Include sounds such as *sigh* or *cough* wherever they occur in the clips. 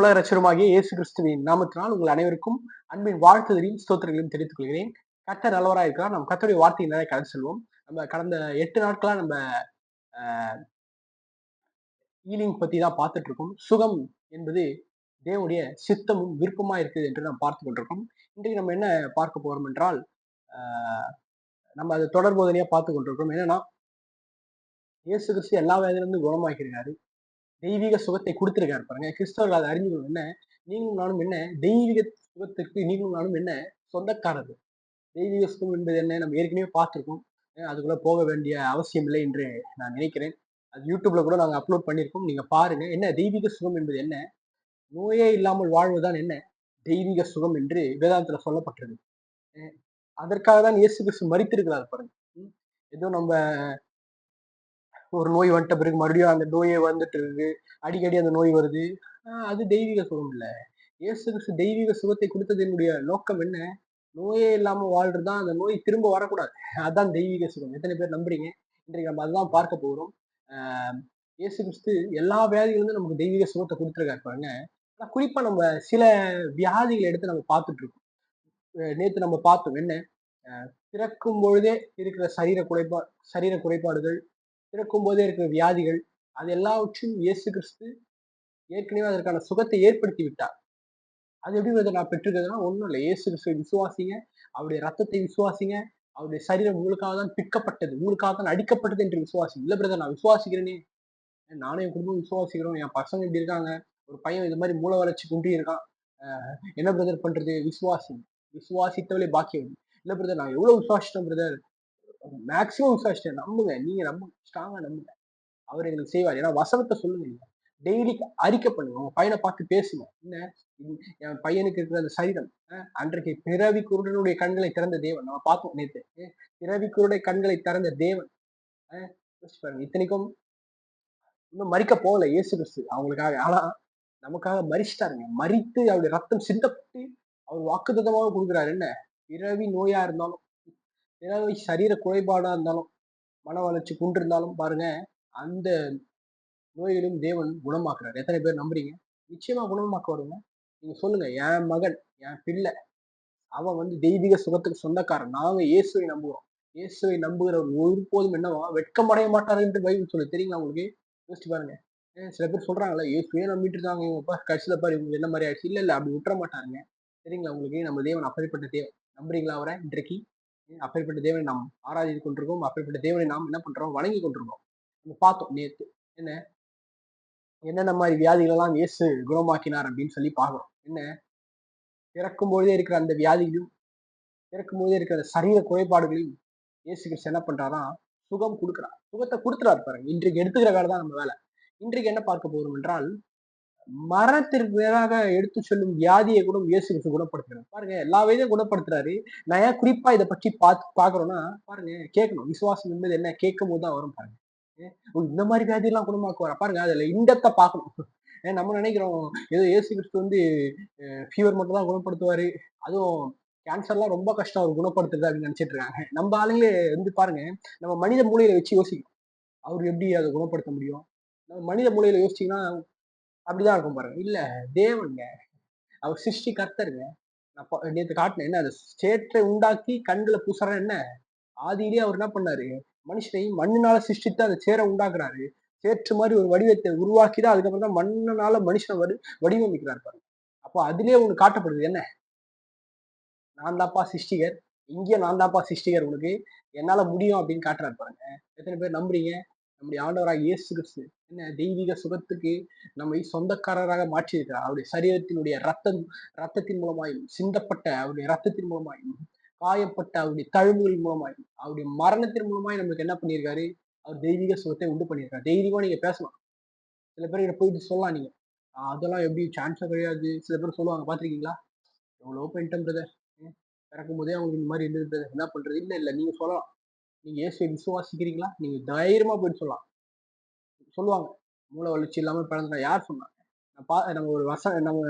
உலக ரட்சருமாகிய இயேசு கிறிஸ்துவின் நாமத்தினால் உங்கள் அனைவருக்கும் அன்பின் வாழ்த்துதலையும் ஸ்தோத்திரங்களையும் தெரிவித்துக் கொள்கிறேன். கத்த நல்லவராக இருக்கிறார். நம்ம கத்தருடைய வார்த்தையை நிறைய கடந்து செல்வோம். நம்ம கடந்த எட்டு நாட்களா நம்ம ஈலிங் பத்தி தான் பார்த்துட்டு இருக்கோம். சுகம் என்பது தேவனுடைய சித்தமும் விருப்பமா இருக்குது என்று நாம் பார்த்து கொண்டிருக்கோம். இன்றைக்கு நம்ம என்ன பார்க்க போறோம் என்றால் ஆஹ் நம்ம அதை தொடர்போதனையா பார்த்து கொண்டிருக்கோம் என்னன்னா இயேசு கிறிஸ்து எல்லா வேலையிலிருந்து குணமாக்கிறாரு தெய்வீக சுகத்தை கொடுத்துருக்காரு பாருங்க. கிறிஸ்தவர்கள் அதை அறிஞ்சுக்கணும் என்ன? நீங்களும் நானும் என்ன? தெய்வீக சுகத்திற்கு நீங்களும் நானும் என்ன? சொந்தக்காரது தெய்வீக சுகம் என்பது என்ன? நம்ம ஏற்கனவே பார்த்துருக்கோம். அதுக்குள்ள போக வேண்டிய அவசியம் இல்லை என்று நான் நினைக்கிறேன். அது யூடியூப்ல கூட நாங்கள் அப்லோட் பண்ணியிருக்கோம். நீங்க பாருங்க. என்ன? தெய்வீக சுகம் என்பது என்ன? நோயே இல்லாமல் வாழ்வுதான் என்ன? தெய்வீக சுகம் என்று வேதாந்தத்தில் சொல்லப்பட்டது அதற்காக தான் இயேசு கிறிஸ்து மறித்திருக்கிறார் பாருங்க. ஏதோ நம்ம ஒரு நோய் வந்துட்ட பிறகு மறுபடியும் அந்த நோயே வந்துட்டு இருக்கு அடிக்கடி அந்த நோய் வருது. அது தெய்வீக சுகம் இல்லை இயேசு கிறிஸ்து தெய்வீக சுகத்தை கொடுத்ததினுடைய நோக்கம் என்ன? நோயே இல்லாம வாழ்றதுதான். அந்த நோய் திரும்ப வரக்கூடாது. அதுதான் தெய்வீக சுகம். எத்தனை பேர் நம்புறீங்க? இன்றைக்கு நம்ம அதுதான் பார்க்க போகிறோம் இயேசு கிறிஸ்து எல்லா வியாதிகளும் நமக்கு தெய்வீக சுகத்தை கொடுத்துருக்காரு பாருங்க. ஆனால் குறிப்பாக நம்ம சில வியாதிகளை எடுத்து நம்ம பார்த்துட்டு இருக்கோம். நேற்று நம்ம பார்த்தோம். என்ன? பிறக்கும் பொழுதே இருக்கிற சரீர குறைபா சரீர குறைபாடுகள் பிறக்கும் போதே இருக்கிற வியாதிகள் அது எல்லாவற்றையும் இயேசு கிறிஸ்து ஏற்கனவே அதற்கான சுகத்தை ஏற்படுத்தி விட்டார். அது எப்படி நான் பெற்றுக்கிறதுனா ஒன்றும் இல்லை. இயேசு கிறிஸ்துவை விசுவாசிங்க அவருடைய ரத்தத்தை விசுவாசிங்க அவருடைய சரீரம் உங்களுக்காக தான் பிற்கப்பட்டது உங்களுக்காக தான் அடிக்கப்பட்டது என்று விசுவாசி இல்லை பிரதர் நான் விசுவாசிக்கிறேனே. நானும் என் குடும்பம் விசுவாசிக்கிறோம். என் பசங்க இப்படி இருக்காங்க. ஒரு பையன் இது மாதிரி மூல வளர்ச்சி குண்டி இருக்கான். என்ன பிரதர் பண்றது? விசுவாசி விசுவாசித்தவளே பாக்கியம் இல்லை பிரதர் நான் எவ்வளவு விசுவாசிட்டேன் பிரதர் மேக்ஸிமம் விசுவாசிட்டேன் நம்புங்க. நீங்க நம்புங்க ஸ்ட்ராங்கா நம்புங்க. அவர் எங்களுக்கு செய்வார். ஏன்னா வசனத்தை சொல்லுங்க நீங்க. டெய்லி அறிக்கை பண்ணுங்க. உங்க பையனை பார்த்து பேசுங்க. என்ன? என் பையனுக்கு இருக்கிற அந்த சரீரம் அன்றைக்கு பிறவி குருடனுடைய கண்களை திறந்த தேவன். நம்ம பார்த்தோம் நேற்று பிறவி குருடைய கண்களை திறந்த தேவன். பாருங்க. இத்தனைக்கும் இன்னும் மறிக்க போகல இயேசு கிறிஸ்து அவங்களுக்காக. ஆனா நமக்காக மறிச்சிட்டாருங்க மறித்து அவருடைய ரத்தம் சிந்தப்பட்டு அவர் வாக்குதமாக கொடுக்குறாரு. என்ன? பிறவி நோயா இருந்தாலும் ஏதாவது சரீர குறைபாடாக இருந்தாலும் மன வளர்ச்சி குன்று இருந்தாலும் பாருங்க அந்த நோய்களையும் தேவன் குணமாக்குறாரு. எத்தனை பேர் நம்புறீங்க? நிச்சயமா குணமாக்க வருங்க நீங்க சொல்லுங்க என் மகன் என் பிள்ளை அவன் வந்து தெய்வீக சுகத்துக்கு சொந்தக்காரன். நாங்க இயேசுவை நம்புவோம் இயேசுவை நம்புகிறவர் ஒருபோதும் என்னவா வெட்கமடைய மாட்டார் என்று பைபிள் சொல்லு தெரியுங்களா உங்களுக்கு? யோசிச்சு பாருங்க. சில பேர் சொல்றாங்கல்ல இயேசுவே நம்பிட்டு இருக்காங்க இவங்க கடைசியில பாரு இவங்க என்ன மாதிரி ஆயிடுச்சு? இல்ல இல்ல அப்படி விட்டுற மாட்டாருங்க. சரிங்களா உங்களுக்கு? நம்ம தேவன் அப்படிப்பட்ட தேவன். நம்புறீங்களா அவரை? இன்றைக்கு அப்பேற்பட்ட தேவனை நாம் ஆராதித்து கொண்டிருக்கோம். அப்பேற்பட்ட தேவனை நாம் என்ன பண்றோம்? வணங்கி கொண்டிருக்கோம். நம்ம பார்த்தோம் நேத்து. என்ன? என்னென்ன மாதிரி வியாதிகளெல்லாம் இயேசு குணமாக்கினார் அப்படின்னு சொல்லி பார்க்குறோம். என்ன? பிறக்கும் பொழுதே இருக்கிற அந்த வியாதிகளையும் பிறக்கும்போதே இருக்கிற சரீர குறைபாடுகளையும் இயேசு கிறிஸ்து என்ன பண்றாரா சுகம் கொடுக்குறார். சுகத்தை கொடுத்துறாரு பாருங்க. இன்றைக்கு எடுத்துக்கிற வேலை தான் நம்ம வேலை. இன்றைக்கு என்ன பார்க்க போகிறோம் என்றால் மரணத்திற்கு மேலாக எடுத்து சொல்லும் வியாதியை கூட இயேசு கிறிஸ்து குணப்படுத்துறாரு. பாருங்க எல்லா வயதையும் குணப்படுத்துறாரு. நான் ஏன் குறிப்பா இதை பற்றி பார்த்து பாக்குறோம்னா பாருங்க கேட்கணும். விசுவாசம் என்பது என்ன? கேட்கும் போது தான் வரும் பாருங்க. இந்த மாதிரி வியாதியெல்லாம் குணமாக்குவார்? பாருங்க அதுல இண்டத்தை பார்க்கணும். நம்ம நினைக்கிறோம் ஏதோ ஏசு கிறிஸ்து வந்து ஃபீவர் மட்டும் தான் குணப்படுத்துவாரு. அதுவும் கேன்சர்லாம் ரொம்ப கஷ்டம் அவர் குணப்படுத்துறது அப்படின்னு நினைச்சிட்டு இருக்காங்க. நம்ம ஆளுங்களே வந்து பாருங்க நம்ம மனித மூலையில வச்சு யோசிக்கணும். அவர் எப்படி அதை குணப்படுத்த முடியும்? நம்ம மனித மூலையில யோசிச்சிங்கன்னா அப்படிதான் இருக்கும் பாருங்க. இல்ல தேவங்க அவர் சிருஷ்டி கர்த்தருங்க. நான் நேற்று காட்டினேன் என்ன அந்த சேற்றை உண்டாக்கி கண்களை பூசுற என்ன? ஆதியிலேயே அவர் என்ன பண்ணாரு? மனுஷனை மண்ணினால சிருஷ்டித்து அந்த சேரை உண்டாக்குறாரு. சேற்று மாதிரி ஒரு வடிவத்தை உருவாக்கி தான் அதுக்கப்புறம் தான் மண்ணினால மனுஷனை வடி வடிவமைக்கிறார் பாருங்க. அப்போ அதுலயே உனக்கு காட்டப்படுது என்ன? நான் தான்ப்பா சிருஷ்டிகர் இங்கே நான் தான்ப்பா சிருஷ்டிகர் உனக்கு. என்னால முடியும் அப்படின்னு காட்டுறாரு பாருங்க. எத்தனை பேர் நம்புறீங்க? நம்முடைய ஆண்டவராக இயேசு கிறிஸ்து என்ன தெய்வீக சுகத்துக்கு நம்மை சொந்தக்காரராக மாற்றியிருக்கிறார். அவருடைய சரீரத்தினுடைய ரத்தம் ரத்தத்தின் மூலமாயும் சிந்தப்பட்ட அவருடைய ரத்தத்தின் மூலமாயும் காயப்பட்ட அவருடைய தழும்புகள் மூலமாயும் அவருடைய மரணத்தின் மூலமாய் நம்மளுக்கு என்ன பண்ணியிருக்காரு? அவர் தெய்வீக சுகத்தை உண்டு பண்ணியிருக்காரு. தெய்வீகமாக நீங்க பேசலாம். சில பேர் போயிட்டு சொல்லலாம் நீங்க. அதெல்லாம் எப்படி? சான்ஸா கிடையாது. சில பேர் சொல்லுவாங்க பாத்திருக்கீங்களா எவ்வளோ பண்ணிட்டேன் பிரதர் பிறக்கும் போதே அவங்களுக்கு இந்த மாதிரி இருந்தது என்ன பண்றது? இல்ல இல்ல நீங்க சொல்லலாம். நீங்க ஏசுவை விசுவாசிக்கிறீங்களா நீங்க தைரியமா போயிட்டு சொல்லலாம். சொல்லுவாங்க. மூல வளர்ச்சி இல்லாம பிறந்தா யார் சொன்னாங்க? பா நம்ம ஒரு வச நம்ம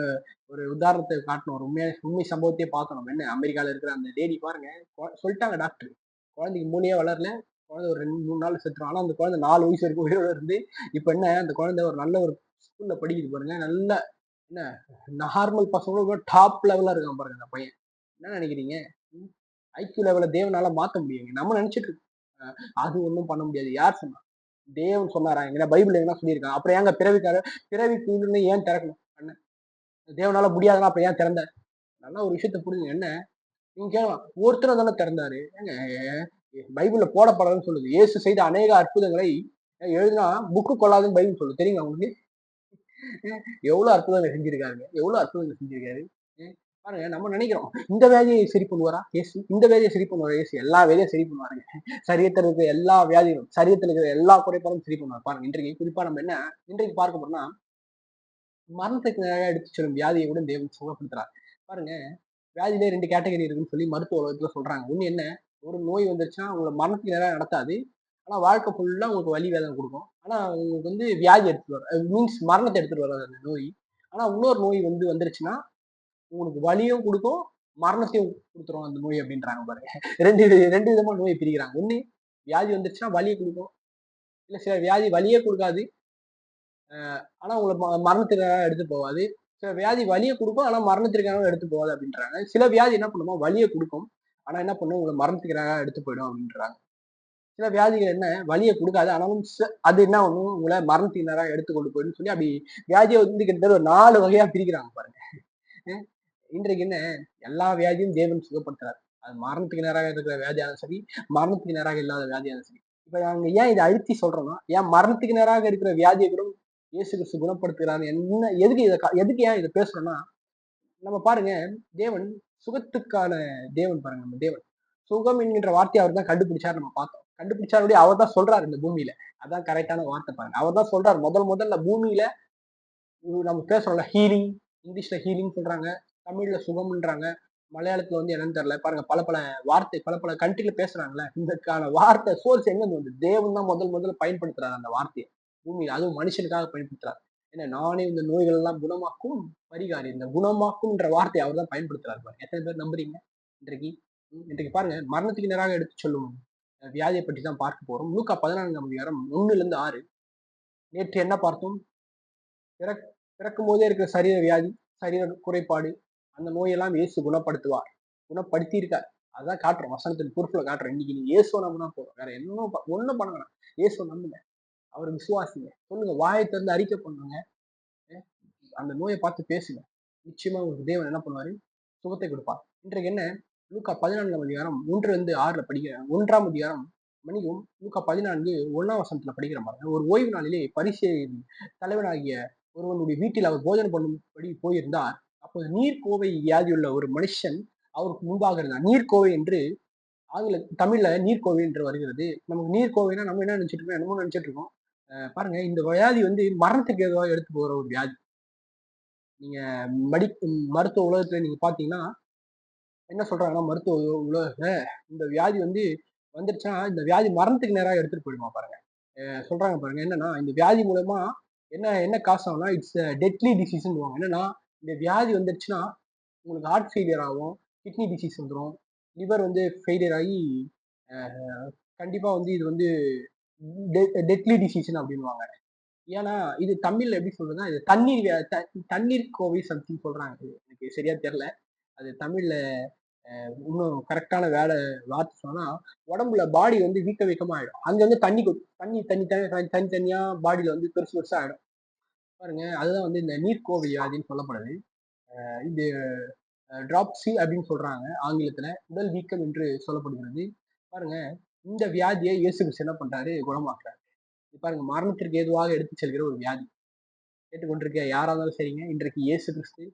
ஒரு உதாரணத்தை காட்டணும். ஒரு உண்மையான உண்மை சம்பவத்தையே பார்த்தோம். என்ன அமெரிக்கால இருக்கிற அந்த லேடி பாருங்க. சொல்லிட்டாங்க டாக்டர் குழந்தைக்கு மூணையே வளரல. குழந்தை ஒரு ரெண்டு மூணு நாள் செத்துரும். ஆனா அந்த குழந்தை நாலு வயசு வரைக்கும் உயிரோட இருந்து இப்ப என்ன அந்த குழந்தை ஒரு நல்ல ஒரு ஸ்கூல்ல படிக்குது பாருங்க. நல்ல என்ன நார்மல் பசங்களும் டாப் லெவலாக இருக்கான் பாருங்க அந்த பையன். என்ன நினைக்கிறீங்க? ஐக்கியூ லெவலை தேவனால மாத்த முடியுங்க நம்ம நினைச்சிட்டு இருக்கோம். அது ஒன்றும் பண்ண முடியாது. யார் சொன்னா? தேவன் சொன்னாரா? எங்கன்னா பைபிள் எங்கன்னா சொல்லியிருக்காங்க அப்புறம் ஏங்க பிறவிக்கார பிறவி கூடுன்னு ஏன் திறக்கணும்? என்ன தேவனால முடியாதுன்னா அப்புறம் ஏன் திறந்த நல்லா ஒரு விஷயத்த புரிஞ்சு என்ன? நீங்க கேட்கலாம் ஒருத்தர் தானே திறந்தாரு. ஏங்க பைபிள்ல போடப்படாதுன்னு சொல்லுது. இயேசு செய்த அநேக அற்புதங்களை எழுதினா புக்கு கொள்ளாதுன்னு பைபிள் சொல்லுது. தெரியுங்க அவங்களுக்கு எவ்வளவு அற்புதங்கள் செஞ்சிருக்காருங்க? எவ்வளவு அற்புதங்கள் செஞ்சிருக்காரு? ஏன் பாருங்க நம்ம நினைக்கிறோம் இந்த வேலையை சரி பண்ணுவாரா? ஏசு இந்த வேலையை சரி பண்ணுவாரா? ஏசு எல்லா வேலையும் சரி பண்ணுவாருங்க. சரியத்தில் இருக்கிற எல்லா வியாதிகளும் சரியத்தில் இருக்கிற எல்லா குறைபாடும் சரி பண்ணுவார். பாருங்க இன்றைக்கு குறிப்பா நம்ம என்ன இன்றைக்கு பார்க்க போறோம்னா மரணத்துக்கு நேராக எடுத்து செல்லும் வியாதியை கூட தேவன் சுகப்படுத்துறார். பாருங்க வியாதியிலே ரெண்டு கேட்டகரி இருக்குன்னு சொல்லி மருத்துவ உலகத்துல சொல்றாங்க. ஒண்ணு என்ன ஒரு நோய் வந்துருச்சுன்னா உங்களை மரணத்துக்கு நேராக நடத்தாது. ஆனா வாழ்க்கை ஃபுல்லா உங்களுக்கு வலி வேதனை கொடுக்கும். ஆனா உங்களுக்கு வந்து வியாதி எடுத்துட்டு வர மீன்ஸ் மரணத்தை எடுத்துட்டு வராது அந்த நோய். ஆனா இன்னொரு நோய் வந்து வந்துருச்சுன்னா உங்களுக்கு வலியும் கொடுக்கும் மரணத்தையும் கொடுத்துரும் அந்த நோய் அப்படின்றாங்க பாருங்க ரெண்டு ரெண்டு விதமா நோயை பிரிக்கிறாங்க. ஒன்று வியாதி வந்துருச்சுன்னா வலியை கொடுக்கும். இல்ல சில வியாதி வலியே கொடுக்காது. ஆனால் ஆனா உங்களை ம- மரணத்துக்காக எடுத்து போகாது. சில வியாதி வலியை கொடுக்கும் ஆனா மரணத்திற்காக எடுத்து போகாது அப்படின்றாங்க. சில வியாதி என்ன பண்ணுமோ வலியை கொடுக்கும். ஆனா என்ன பண்ணும் உங்களை மரணத்துக்காக எடுத்து போயிடும் அப்படின்றாங்க. சில வியாதிகள் என்ன வலியை கொடுக்காது. ஆனாலும் அது என்ன ஒண்ணும் உங்களை மரணத்தினராக நேராக எடுத்து கொண்டு போயிடும் சொல்லி அப்படி வியாதியை வந்து கிட்டத்தட்ட ஒரு நாலு வகையா பிரிக்கிறாங்க பாருங்க. இன்றைக்கு என்ன? எல்லா வியாதியும் தேவன் சுகப்படுத்துறாரு. அது மரணத்துக்கு நேராக இருக்கிற வியாதியாலும் சரி மரணத்துக்கு நேராக இல்லாத வியாதியாலும் சரி. இப்ப நாங்க ஏன் இதை அழுத்தி சொல்றோம்னா ஏன் மரணத்துக்கு நேராக இருக்கிற வியாதியை கூட இயேசு கிறிஸ்து குணப்படுத்துகிறாரு என்ன எதுக்கு இதை கா- எதுக்கு ஏன் இதை பேசுறோம்னா நம்ம பாருங்க தேவன் சுகத்துக்கான தேவன் பாருங்க நம்ம தேவன். சுகம் என்கின்ற வார்த்தையை அவர் தான் கண்டுபிடிச்சாரு நம்ம பார்த்தோம். கண்டுபிடிச்சாருடைய அவர் தான் சொல்றாரு இந்த பூமியில. அதான் கரெக்டான வார்த்தை பாருங்க. அவர் தான் சொல்றாரு முதல் முதல்ல பூமியில நம்ம பேசுறோம்ல ஹீலிங் இங்கிலீஷ்ல ஹீலிங் சொல்றாங்க. தமிழ்ல சுகம்ன்றாங்க. மலையாளத்துல வந்து என்னன்னு தெரியல. பாருங்க பல பல வார்த்தை பல பல கண்ட்ரில பேசுறாங்களே இதுக்கான வார்த்தை சோர்ஸ் எங்க வந்து தேவன் தான் முதல் முதல்ல பயன்படுத்துறாரு அந்த வார்த்தையை. பூமியில் அதுவும் மனுஷனுக்காக பயன்படுத்துறாரு. ஏன்னா நானே இந்த நோய்கள் எல்லாம் குணமாக்கும் பரிகாரி. இந்த குணமாக்கும்ன்ற வார்த்தையை அவர் தான் பயன்படுத்துறாரு பாருங்க. எத்தனை பேர் நம்புறீங்க? இன்றைக்கு இன்றைக்கு பாருங்க மரணத்துக்கு நேராக எடுத்து சொல்லும் வியாதியை பற்றி தான் பார்க்க போறோம். லூக்கா பதினான்காம் அதிகாரம் ஒன்னுல இருந்து ஆறு. நேற்று என்ன பார்த்தோம்? பிறக் பிறக்கும் போதே இருக்கிற சரீர வியாதி சரீர குறைபாடு அந்த நோயெல்லாம் இயேசு குணப்படுத்துவார். குணப்படுத்தியிருக்கார். அதான் காட்டுறோம். வசனத்தின் பொறுப்புல காட்டுறோம். இன்னைக்கு நீங்க இயேசுவை நம்பினா போறோம் வேற என்ன ஒன்றும் பண்ண வேணாம். இயேசுவை நம்புங்க. அவர் விசுவாசிங்க. சொல்லுங்க. வாயை திறந்து அறிக்கை பண்ணுங்க. அந்த நோயை பார்த்து பேசுங்க. நிச்சயமா உங்களுக்கு தேவன் என்ன பண்ணுவாரு? சுகத்தை கொடுப்பார். இன்றைக்கு என்ன? லூக்கா பதினான்காம் அதிகாரம் ஒன்று வந்து ஆறுல படிக்கிற ஒன்றாம் அதிகாரம் மணியும் லூக்கா பதினான்கு ஒன்னாம் வசனத்துல படிக்கிற மாதிரி ஒரு ஓய்வு நாளிலே பரிசு தலைவனாகிய ஒருவனுடைய வீட்டில் அவர் போஜனம் பண்ணும்படி போயிருந்தார். அப்போது நீர்க்கோவை வியாதியுள்ள ஒரு மனுஷன் அவருக்கு முன்பாக இருந்தார். நீர்க்கோவை என்று ஆங்கில தமிழ்ல நீர்க்கோவை என்று வருகிறது. நமக்கு நீர்க்கோவைனா நம்ம என்ன நினைச்சிட்டு இருக்கோம்? என்னமோ நினைச்சிட்டு இருக்கோம். பாருங்க இந்த வியாதி வந்து மரணத்துக்கு ஏதோ எடுத்து போகிற ஒரு வியாதி. நீங்க மடி மருத்துவ உலகத்துல நீங்க பாத்தீங்கன்னா என்ன சொல்றாங்கன்னா மருத்துவ உலக உலகத்துல இந்த வியாதி வந்து வந்துருச்சுன்னா இந்த வியாதி மரணத்துக்கு நேராக எடுத்துட்டு போயிடுமா பாருங்க. சொல்றாங்க பாருங்க என்னன்னா இந்த வியாதி மூலமா என்ன என்ன காசு ஆகும்னா இட்ஸ் டெட்லி டிசீஸ்ன்னு என்னன்னா இந்த வியாதி வந்துருச்சுன்னா உங்களுக்கு ஹார்ட் ஃபெயிலியர் ஆகும் கிட்னி டிசீஸ் வந்துடும் லிவர் வந்து ஃபெயிலியர் ஆகி கண்டிப்பாக வந்து இது வந்து டெட்லி டிசீஸ்னு அப்படின்வாங்க ஏன்னா இது தமிழ்ல எப்படி சொல்றதுன்னா இது தண்ணீர் வியா- த- தண்ணீர் கோவை சம்திங் சொல்றாங்க. எனக்கு சரியா தெரியல. அது தமிழ்ல இன்னும் கரெக்டான வேலை வார்த்தை சொன்னா உடம்புல பாடி வந்து வீக்க வீக்கமா ஆயிடும் அங்க வந்து தண்ணி தண்ணி தண்ணி தனி தனி- தனித்தனியா பாடியில வந்து பெருசு பெருசா ஆயிடும். பாருங்க அதுதான் வந்து இந்த நீர்க்கோவை வியாதின்னு சொல்லப்படுது. இது டிராப்சி அப்படின்னு சொல்றாங்க ஆங்கிலத்துல உடல் வீக்கம் என்று சொல்லப்படுகிறது. பாருங்க இந்த வியாதியை இயேசு கிறிஸ்து என்ன பண்றாரு? குணமாக்குறாரு. பாருங்க மரணத்திற்கு ஏதுவாக எடுத்து செல்கிற ஒரு வியாதி. கேட்டுக்கொண்டிருக்க யாரா இருந்தாலும் சரிங்க இன்றைக்கு இயேசு கிறிஸ்து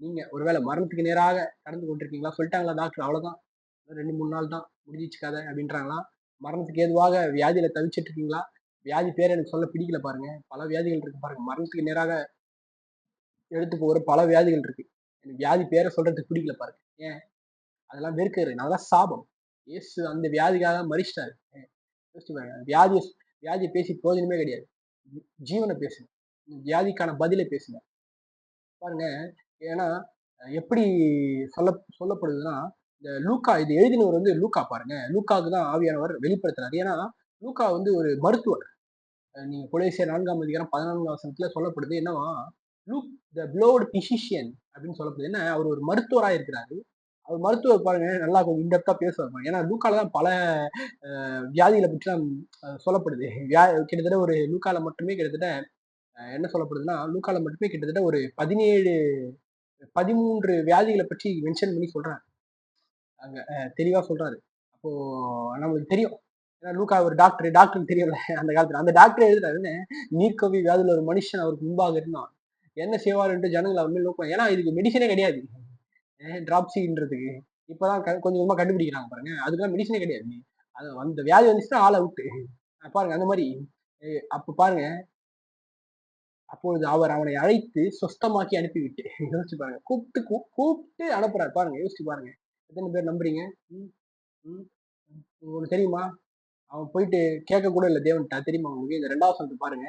நீங்க ஒருவேளை மரணத்துக்கு நேராக கடந்து கொண்டிருக்கீங்களா? சொல்லிட்டாங்களா டாக்டர்? அவ்வளவுதான். ரெண்டு மூணு நாள் தான் முடிஞ்சிச்சுக்காத கதை அப்படின்றாங்களா? மரணத்துக்கு ஏதுவாக வியாதியில தவிச்சிட்டு இருக்கீங்களா? வியாதி பேர் எனக்கு சொல்ல பிடிக்கல பாருங்க. பல வியாதிகள் இருக்கு பாருங்க. மரணத்துக்கு நேராக எடுத்து போகிற பல வியாதிகள் இருக்கு. எனக்கு வியாதி பேரை சொல்றதுக்கு பிடிக்கல பாருங்க. ஏன்? அதெல்லாம் வெறுக்கிறது அதெல்லாம் சாபம். ஏசு அந்த வியாதிக்காக மறிச்சிட்டாரு ஏன், யோசிச்சு பாருங்க. வியாதியை வியாதியை பேசி பிரயோஜனமே கிடையாது. ஜீவனை பேசுங்க. வியாதிக்கான பதிலை பேசுங்க. பாருங்க. ஏன்னா எப்படி சொல்ல சொல்லப்படுதுன்னா இந்த லூக்கா இது எழுதினவர் வந்து லூக்கா பாருங்க. லூக்காவுக்கு தான் ஆவியானவர் வெளிப்படுத்துறாரு. ஏன்னா லூக்கா வந்து ஒரு மருத்துவர். நீங்கள் நீங்க நான்காம் அதிகாரம் பதினான்காம் வசனத்துல சொல்லப்படுது என்னவா? லூக் த ப்ளோடு பிசிஷியன் அப்படின்னு சொல்லப்படுது. என்ன? அவர் ஒரு மருத்துவராக இருக்கிறாரு. அவர் மருத்துவர் பாருங்க நல்லா கொஞ்சம் இன்டெப்தா பேசுவாங்க ஏன்னா லூக்கால தான் பல வியாதிகளை பற்றிலாம் சொல்லப்படுது. வியா கிட்டத்தட்ட ஒரு லூக்கால மட்டுமே கிட்டத்தட்ட என்ன சொல்லப்படுதுன்னா லூக்கால மட்டுமே கிட்டத்தட்ட ஒரு பதினேழு பதிமூன்று வியாதிகளை பற்றி மென்ஷன் பண்ணி சொல்றாரு. அங்க தெளிவா சொல்றாரு. அப்போ நம்மளுக்கு தெரியும். ஏன்னா லூக்கா ஒரு டாக்டர் டாக்டருக்கு தெரியல அந்த காலத்துல. அந்த டாக்டர் எழுதுறாருன்னு நீர்க்கவி வியாதியில் ஒரு மனுஷன் அவருக்கு முன்பாக இருந்தான். என்ன செய்வாருன்ட்டு ஜனங்களை அவர் நோக்கம். ஏன்னா இதுக்கு மெடிசனே கிடையாது. டிராப்ஸின்றதுக்கு இப்போதான் கொஞ்சம் கொஞ்சமாக கண்டுபிடிக்கிறாங்க பாருங்க. அதுக்கெல்லாம் மெடிசனே கிடையாது. அது அந்த வியாதி வந்துச்சுன்னா ஆள் அவுட்டு பாருங்க அந்த மாதிரி. அப்போ பாருங்க. அப்பொழுது அவர் அவனை அழைத்து சொஸ்தமாக்கி அனுப்பிவிட்டு *laughs* யோசிச்சு பாருங்க. கூப்பிட்டு கூப்பிட்டு அனுப்புறாரு. பாருங்க யோசிச்சு பாருங்க. எத்தனை பேர் நம்புறீங்க? உங்களுக்கு தெரியுமா? அவன் போயிட்டு கேட்க கூட இல்லை தேவன்ட்டா தெரியுமா உங்களுக்கு? இந்த ரெண்டாவது சொல்லிட்டு பாருங்க.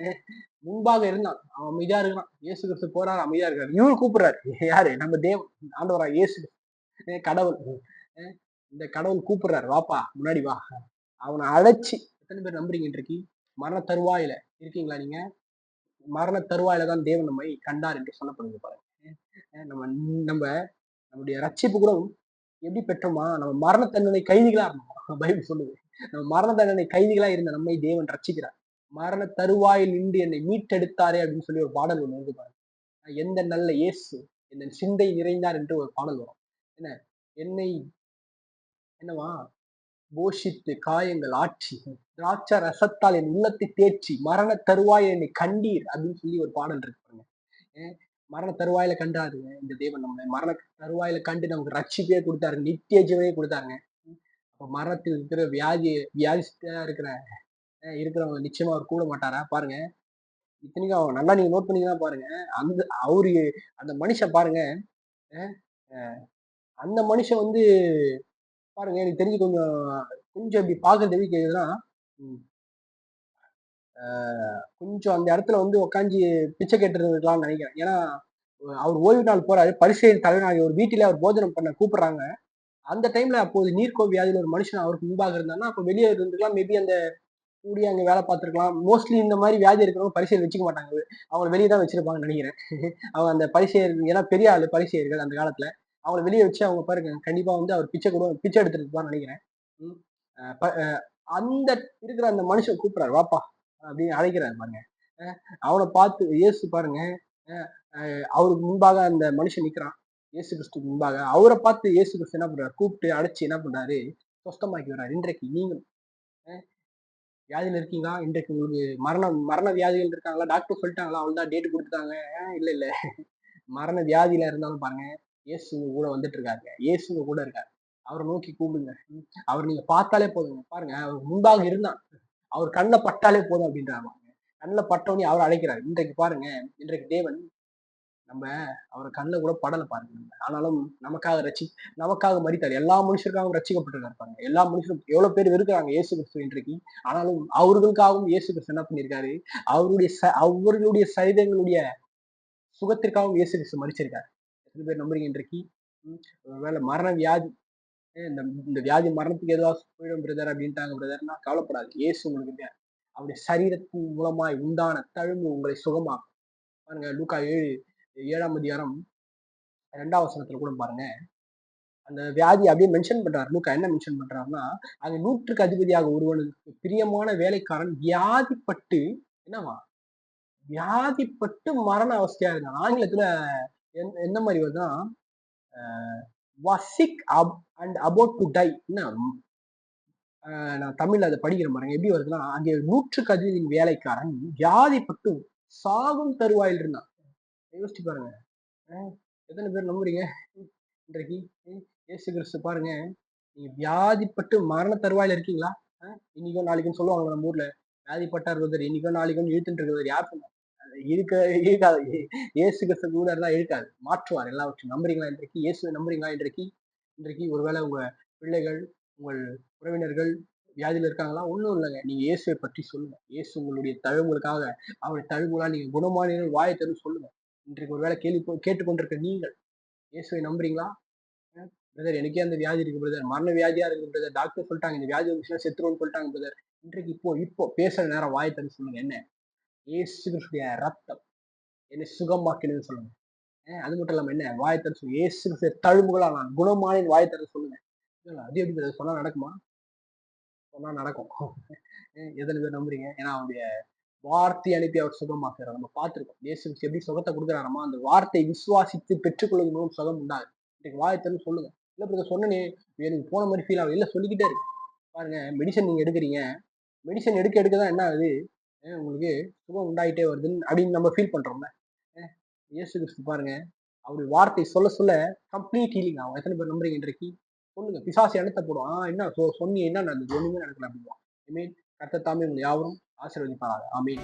முன்பாக இருந்தான். அவன் அமைதியா இருக்கிறான். இயேசு கிறிஸ்து போறாரு அமைதியா இருக்காரு. இவரு கூப்பிடுறாரு. யாரு? நம்ம தேவன். ஆண்டவரா இயேசு. கடவுள். இந்த கடவுள் கூப்பிடுறாரு. வாப்பா முன்னாடி வா. அவனை அழைச்சி எத்தனை பேர் நம்புறீங்க இருக்கி மரண தருவாயில இருக்கீங்களா நீங்க? மரண தருவாயில தான் தேவன் நம்மை கண்டார் என்று சொல்லப்படுது பாருங்க. நம்ம நம்ம நம்முடைய ரட்சிப்பு கூட எப்படி பெற்றோமா? நம்ம மரண தண்டனை கைதிகளா இருந்தோம்? பைபிள் சொல்லுது. மரண தண்டனை கைதிகளா இருந்த நம்மை தேவன் ரட்சிக்கிறார். மரண தருவாயில் நின்று என்னை மீட்டெடுத்தாரே அப்படின்னு சொல்லி ஒரு பாடல் ஒன்று இருக்கு பாருங்க. எந்த நல்ல இயேசு என்ன சிந்தை நிறைந்தார் என்று ஒரு பாடல் வரும். என்ன? என்னை என்னவா? போஷித்து காயங்கள் ஆட்சி திராட்ச ரசத்தால் என் உள்ளத்தை தேர்ச்சி மரண தருவாய் என்னை கண்டீர் அப்படின்னு சொல்லி ஒரு பாடல் இருக்கு பாருங்க. மரண தருவாயில கண்டாருங்க இந்த தேவன் நம்மளை. மரண தருவாயில கண்டு நமக்கு ரட்சிப்பே கொடுத்தாரு நித்திய ஜீவனே கொடுத்தாருங்க. மரணத்தில் இருக்கிற வியாதி வியாதிஸ்டா இருக்கிற இருக்கிறவங்க நிச்சயமா அவர் கூட மாட்டாரா? பாருங்க. இத்தனைக்கும் நல்லா நீங்க நோட் பண்ணீங்கன்னா பாருங்க. அந்த அவரு அந்த மனுஷன் பாருங்க. அந்த மனுஷன் வந்து பாருங்க எனக்கு தெரிஞ்சு கொஞ்சம் கொஞ்சம் இப்படி பார்க்க எப்படி கேக்குதுன்னா கொஞ்சம் அந்த இடத்துல வந்து உட்காந்து பிச்சை கேட்டுருக்கலாம்னு நினைக்கிறேன். ஏன்னா அவர் ஓய்வு நாள் போறாரு. பரிசு தலைவனாக ஒரு வீட்டில் அவர் போஜனம் பண்ண கூப்பிடுறாங்க. அந்த டைம்ல அப்போது நீர்க்கோ வியாதியில் ஒரு மனுஷன் அவருக்கு முன்பாக இருந்தான்னா அப்போ வெளியே இருந்துக்கலாம் மேபி அந்த கூடி அங்கே வேலை பார்த்துருக்கலாம். மோஸ்ட்லி இந்த மாதிரி வியாதி இருக்கிறவங்க பரிசையில் வச்சுக்க மாட்டாங்க. அவங்க வெளியே தான் வச்சிருப்பாங்கன்னு நினைக்கிறேன். *laughs* அவங்க அந்த பரிசையர் ஏன்னா பெரிய ஆள் பரிசையர்கள் அந்த காலத்துல. அவங்கள வெளியே வச்சு அவங்க பாருங்க கண்டிப்பா வந்து அவர் பிச்சை கூட பிச்சை எடுத்துருப்பான்னு நினைக்கிறேன். அந்த இருக்கிற அந்த மனுஷன் கூப்பிடுறாரு. வாப்பா அப்படின்னு அழைக்கிறாரு பாருங்க. அவனை பார்த்து இயேசு பாருங்க. அவருக்கு முன்பாக அந்த மனுஷன் நிற்கிறான் இயேசு கிறிஸ்து முன்பாக அவரை பார்த்து இயேசு கிறிஸ்து என்ன பண்றாரு? கூப்பிட்டு அழைச்சி என்ன பண்றாரு? சொஸ்தமாக்கி வர்றாரு இன்றைக்கு நீங்கள் வியாதியில் இருக்கீங்களா? இன்றைக்கு உங்களுக்கு மரணம் மரண வியாதிகள் இருக்காங்களா? டாக்டர் சொல்லிட்டாங்களா? அவள் தான் டேட் கொடுத்துட்டாங்க இல்லை இல்லை. மரண வியாதியில இருந்தாலும் பாருங்க இயேசுங்க கூட வந்துட்டு இருக்காருங்க. இயேசுங்க கூட இருக்காரு. அவரை நோக்கி கூப்பிடுங்க. அவர் நீங்க பார்த்தாலே போதுங்க. பாருங்க அவர் முன்பாக இருந்தான். அவர் கண்ணில் பட்டாலே போதும் அப்படின்றாங்க கண்ணில் பட்டவனே அவர் அழைக்கிறார். இன்றைக்கு பாருங்க இன்றைக்கு தேவன் நம்ம அவர் கண்ணில் கூட படலை பாருங்க ஆனாலும் நமக்காக ரசி நமக்காக மறித்தார் எல்லா மனுஷருக்காகவும் ரசிக்கப்பட்டிருக்காரு பாருங்க. எல்லா மனுஷரும் எவ்வளோ பேர் இருக்கிறாங்க இயேசு கிறிஸ்து இன்றைக்கு. ஆனாலும் அவர்களுக்காகவும் இயேசு கிறிஸ்து என்ன பண்ணியிருக்காரு? அவருடைய ச அவர்களுடைய சரிதங்களுடைய சுகத்திற்காகவும் இயேசு கிறிஸ்து மறிச்சிருக்காரு எத்தனை பேர் நம்புறீங்க இன்றைக்கு? ஒருவேளை மரண வியாதி இந்த இந்த வியாதி மரணத்துக்கு எதுவாக போயிடும் பிரதர் அப்படின்ட்டாங்க பிரதர்னா கவலைப்படாது. இயேசு உங்களுக்கு அவருடைய சரீரத்தின் மூலமாய் உண்டான தழும்பு உங்களை சுகமாகும் பாருங்க லூக்கா ஏழு ஏழாம் அதிகாரம் ரெண்டாம் வசனத்துல கூட பாருங்க. அந்த வியாதி அப்படியே மென்ஷன் பண்றாரு. லூக்கா என்ன மென்ஷன் பண்றாருன்னா அது நூற்றுக்கு அதிபதியாக ஒருவனுக்கு பிரியமான வேலைக்காரன் வியாதிப்பட்டு என்னவா? வியாதிப்பட்டு மரண அவஸ்தையா இருந்தான் ஆங்கிலத்துல என்ன மாதிரி வருதுன்னா வசிக் up and about to die என்ன? நான் தமிழ்ல அதை படிக்கிற பாருங்க. எப்படி வருதுன்னா அங்கே நூற்றுக்கு அதிபதியின் வேலைக்காரன் வியாதிப்பட்டு சாகும் தருவாயில் இருந்தான் யோசிச்சு பாருங்க. எத்தனை பேர் நம்புறீங்க? இன்றைக்கு ஏசு கிறிஸ்து பாருங்க. நீங்க வியாதிப்பட்டு மரண தருவாயில இருக்கீங்களா? இன்னைக்கோ நாளைக்குன்னு சொல்லுவாங்க நம்ம ஊர்ல. வியாதிப்பட்டார் இருக்கிறது இன்னைக்கோ நாளைக்கும் இழுத்துட்டு இருக்கிறது யார் சொன்னா? இருக்க இருக்காது. இயேசு கிறிஸ்து கூட இருந்தா இருக்காது மாற்றுவார் எல்லாவற்றையும். நம்புறீங்களா இன்றைக்கு? இயேசு நம்புறீங்களா இன்றைக்கு? இன்றைக்கு ஒருவேளை உங்க பிள்ளைகள் உங்கள் உறவினர்கள் வியாதியில் இருக்காங்களா? ஒன்றும் இல்லைங்க. நீங்கள் இயேசுவை பற்றி சொல்லுங்க. இயேசு உங்களுடைய தழுவுகளுக்காக அவருடைய தழுவுகளால் நீங்கள் குணமானீர்கள் வாயை தரும் சொல்லுங்க. இன்றைக்கு ஒருவேளை கேள்வி கேட்டுக்கொண்டிருக்க நீங்கள் இயேசுவை நம்புறீங்களா? பிரதர் எனக்கே அந்த வியாதி இருக்கு பிரதர் மரண வியாதியா இருக்கு பிரதர் டாக்டர் சொல்லிட்டாங்க இந்த வியாதி வந்துச்சுன்னா செத்துருவோம்னு சொல்லிட்டாங்க பிரதர் இன்றைக்கு இப்போ இப்போ பேசுற நேரம் வாயை தரும் சொல்லுங்க. என்ன? ஏசு இயேசுடைய ரத்தம். என்னை சுகமாக்கினு சொல்லுங்க. அது மட்டும் இல்லாம என்ன? வாய் தர சொல்லுங்க. ஏசு கிருஷ்ண தழும்புகளா நான் குணமான வாய் தர சொல்லுங்க. அது எப்படி பிரதர் சொன்னா நடக்குமா? சொன்னா நடக்கும். *laughs* அஹ் எத்தனை பேர் நம்புறீங்க? ஏன்னா அவருடைய வார்த்தை அனுப்பி அவர் சுகமாக்குறார். நம்ம பார்த்துருக்கோம். இயேசு கிறிஸ்து எப்படி சுகத்தை கொடுக்குறாரமா அந்த வார்த்தை விசுவாசித்து பெற்றுக்கொள்ளும் மூலம் சுகம் உண்டாது இன்றைக்கு வாயத்தன்னு சொல்லுங்க. இல்லை இப்போ சொன்னனே எனக்கு போன மாதிரி ஃபீல் ஆகும் இல்லை சொல்லிக்கிட்டே இருக்கு. பாருங்க மெடிசன் நீங்கள் எடுக்கிறீங்க. மெடிசன் எடுக்க எடுக்க தான் என்ன ஆகுது? உங்களுக்கு சுகம் உண்டாகிட்டே வருதுன்னு அப்படின்னு நம்ம ஃபீல் பண்ணுறோம்ல இயேசு கிறிஸ்து பாருங்க அவருடைய வார்த்தை சொல்ல சொல்ல கம்ப்ளீட் ஹீலிங் ஆகும். எத்தனை பேர் நம்புறீங்க இன்றைக்கு? சொல்லுங்க. பிசாசி அனுத்த போடும் ஆ என்ன சொ சொன்னி என்ன நடந்தது? ஒன்றுமே நடக்கல அப்படின்வான் ஐ மீன் கர்த்தத்தாமே உங்கள் யாவரும் ஆசீர்வதிப்பார்கள் ஆமீன்.